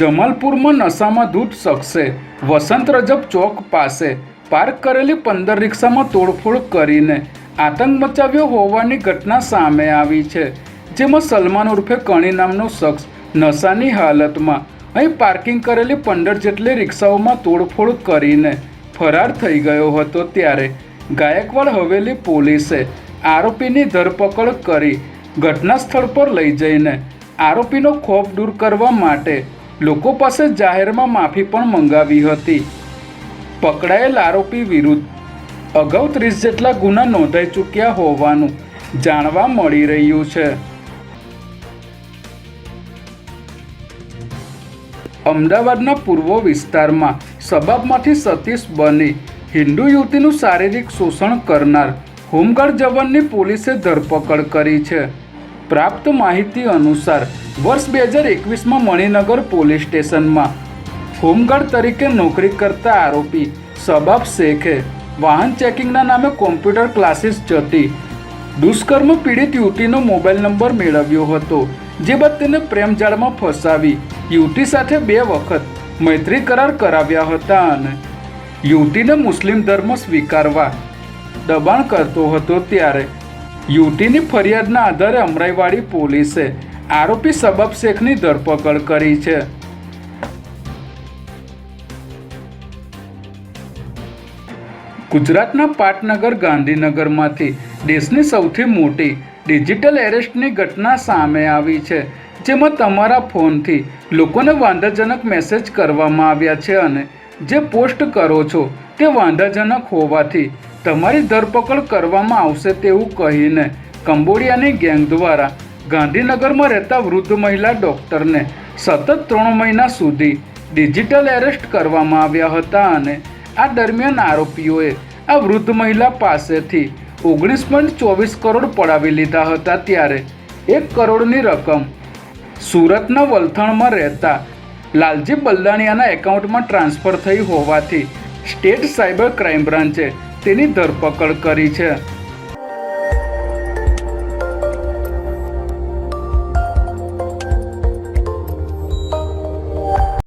જમાલપુરમાં નશામાં ધૂત શખ્સે વસંત રજબ ચોક પાસે પાર્ક કરેલી પંદર રિક્ષામાં તોડફોડ કરીને આતંક મચાવ્યો હોવાની ઘટના સામે આવી છે, જેમાં સલમાન ઉર્ફે કણી નામનો શખ્સ નશાની હાલતમાં અહીં પાર્કિંગ કરેલી પંદર જેટલી રિક્ષાઓમાં તોડફોડ કરીને ફરાર થઈ ગયો હતો ત્યારે ગાયકવાડ હવેલી પોલીસે આરોપીની ધરપકડ કરી ઘટના સ્થળ પર લઈ જઈને આરોપીનો ખોફ દૂર કરવા માટે લોકો પાસે જાહેરમાં માફી પણ મંગાવી હતી. પકડાયેલ આરોપી વિરુદ્ધ અગાઉ ત્રીસ જેટલા ગુના નોંધાઈ ચૂક્યા હોવાનું જાણવા મળી રહ્યું છે. અમદાવાદના પૂર્વ વિસ્તારમાં સબાબમાંથી સતીશ બની હિન્દુ યુવતીનું શારીરિક શોષણ કરનાર હોમગાર્ડ જવાનની પોલીસે ધરપકડ કરી છે. પ્રાપ્ત માહિતી અનુસાર વર્ષ બે હજાર એકવીસમાં મણિનગર પોલીસ સ્ટેશનમાં હોમગાર્ડ તરીકે નોકરી કરતા આરોપી સબાબ શેખે વાહન ચેકિંગના નામે કોમ્પ્યુટર ક્લાસીસ જતી દુષ્કર્મ પીડિત યુવતીનો મોબાઈલ નંબર મેળવ્યો હતો, જે બાદ તેને પ્રેમજાળમાં ફસાવી યુવતી સાથે બે વખત મૈત્રી કરાર કરાવ્યા હતા અને યુવતીને મુસ્લિમ ધર્મ સ્વીકારવા દબાણ કરતો હતો ત્યારે યુવતીની ફરિયાદના આધારે અમરાઈવાડી પોલીસે આરોપી સબબ શેખની ધરપકડ કરી છે. ગુજરાતના પાટનગર ગાંધીનગરમાંથી દેશની સૌથી મોટી ડિજિટલ એરેસ્ટની ઘટના સામે આવી છે, જેમાં તમારા ફોનથી લોકોને વાંધાજનક મેસેજ કરવામાં આવ્યા છે અને જે પોસ્ટ કરો છો તે વાંધાજનક હોવાથી તમારી ધરપકડ કરવામાં આવશે તેવું કહીને કંબોડિયાની ગેંગ દ્વારા ગાંધીનગરમાં રહેતા વૃદ્ધ મહિલા ડૉક્ટરને સતત ત્રણ મહિના સુધી ડિજિટલ એરેસ્ટ કરવામાં આવ્યા હતા અને આ દરમિયાન આરોપીઓએ આ વૃદ્ધ મહિલા પાસેથી ઓગણીસ પોઈન્ટ ચોવીસ કરોડ પડાવી લીધા હતા ત્યારે એક કરોડની રકમ સુરતના વલથણમાં રહેતા લાલજી બલદાણિયાના એકાઉન્ટમાં ટ્રાન્સફર થઈ હોવાથી સ્ટેટ સાયબર ક્રાઇમ બ્રાન્ચે તેની ધરપકડ કરી છે.